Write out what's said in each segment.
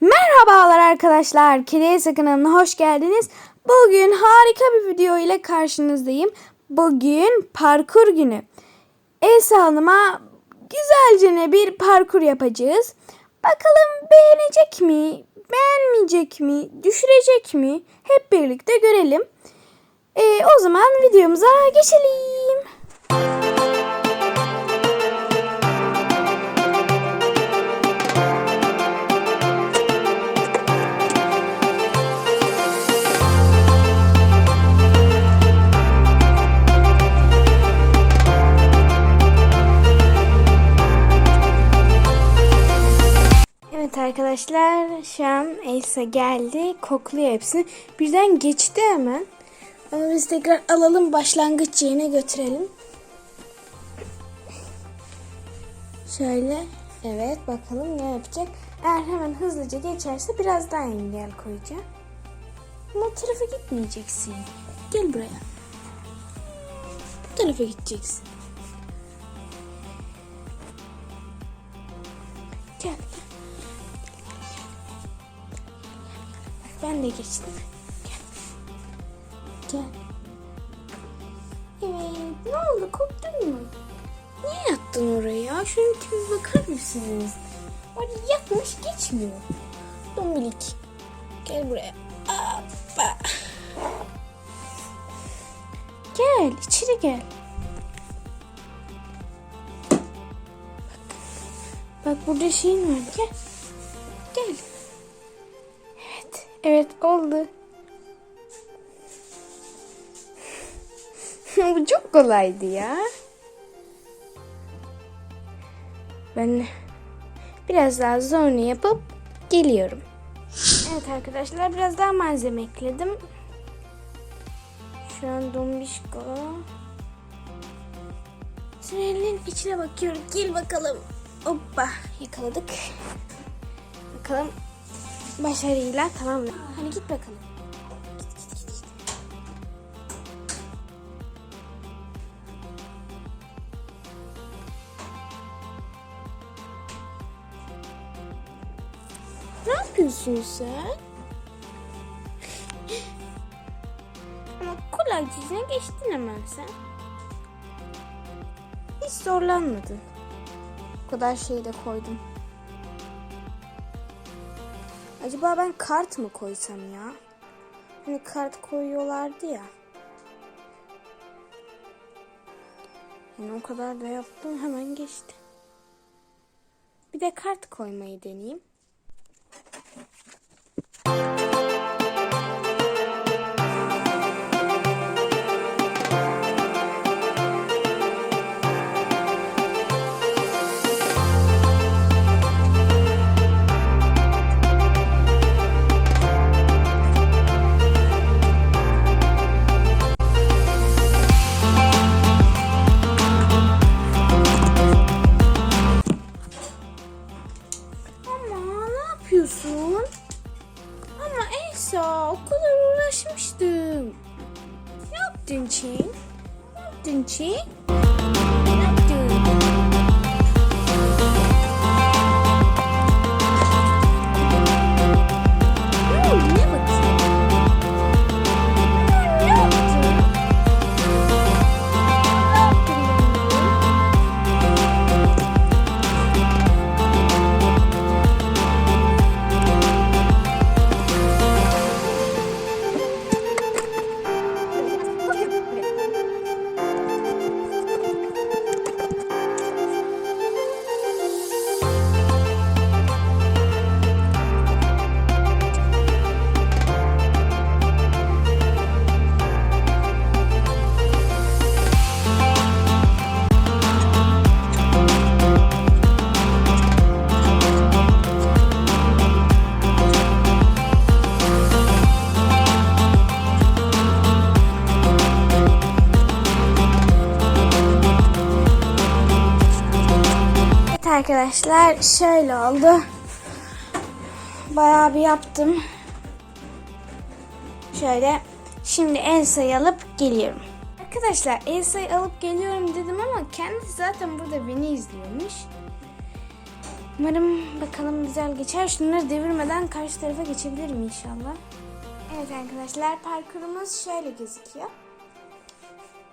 Merhabalar arkadaşlar. Kediye kanalına hoş geldiniz. Bugün harika bir video ile karşınızdayım. Bugün parkur günü. Elsa Hanım'a güzelce bir parkur yapacağız. Bakalım beğenecek mi? Beğenmeyecek mi? Düşürecek mi? Hep birlikte görelim. Ee, o zaman videomuza geçelim. Arkadaşlar şu an Elsa geldi kokluyor hepsini. Birden geçti hemen. Ama biz tekrar alalım başlangıç yerine götürelim. Şöyle evet bakalım ne yapacak. Eğer hemen hızlıca geçerse biraz daha engel koyacağım. Ama o tarafa gitmeyeceksin. Gel buraya. Bu tarafa gideceksin Ben de geçtim. Gel. Evet. Ne oldu? Korktun mu? Niye yattın oraya? Tipine bakar mısınız? Orada yatmış geçmiyor. Dombilik. Gel buraya. Hoppa. Gel. içeri gel. Bak. Bak burada şeyin var. Gel. Gel. Evet. Oldu. Bu çok kolaydı ya. Ben biraz daha zorunu yapıp geliyorum. Evet arkadaşlar biraz daha malzeme ekledim. Şu an dombişko. Tünelin içine bakıyorum. Gel bakalım. Hoppa yakaladık. Bakalım başarıyla tamamla. Hadi git bakalım. Ne yapıyorsun sen? Ama kolaycızına geçtin hemen sen. Hiç zorlanmadın. O kadar şey de koydum. Acaba ben kart mı koysam ya? Hani kart koyuyorlardı ya. Yani o kadar da yaptım hemen geçti. Bir de kart koymayı deneyeyim. Ne yaptın Çin? Ne arkadaşlar şöyle oldu. Bayağı bir yaptım. Şöyle şimdi Elsa'yı alıp geliyorum. Arkadaşlar Elsa'yı alıp geliyorum dedim ama kendisi zaten burada beni izliyormuş. Umarım bakalım güzel geçer. Şunları devirmeden karşı tarafa geçebilirim inşallah. Evet arkadaşlar parkurumuz şöyle gözüküyor.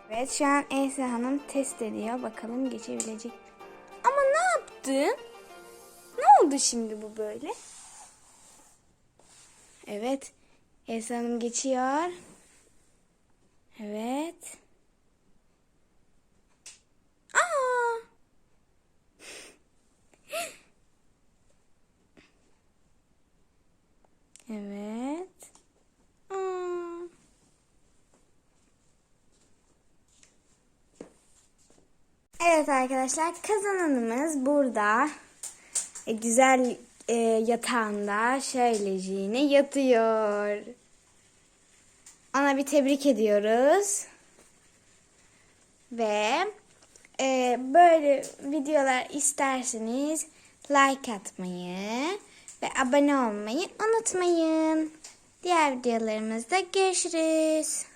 Evet şu an Esa Hanım test ediyor. Bakalım geçebilecek. Ne yaptın? Ne oldu şimdi bu böyle? Evet. Esa Hanım geçiyor. Evet. Aa! Evet. Aa. Evet arkadaşlar kazananımız burada. E, güzel e, yatağında şöyleciğine yatıyor. Ona bir tebrik ediyoruz. Ve e, böyle videolar isterseniz like atmayı ve abone olmayı unutmayın. Diğer videolarımızda görüşürüz.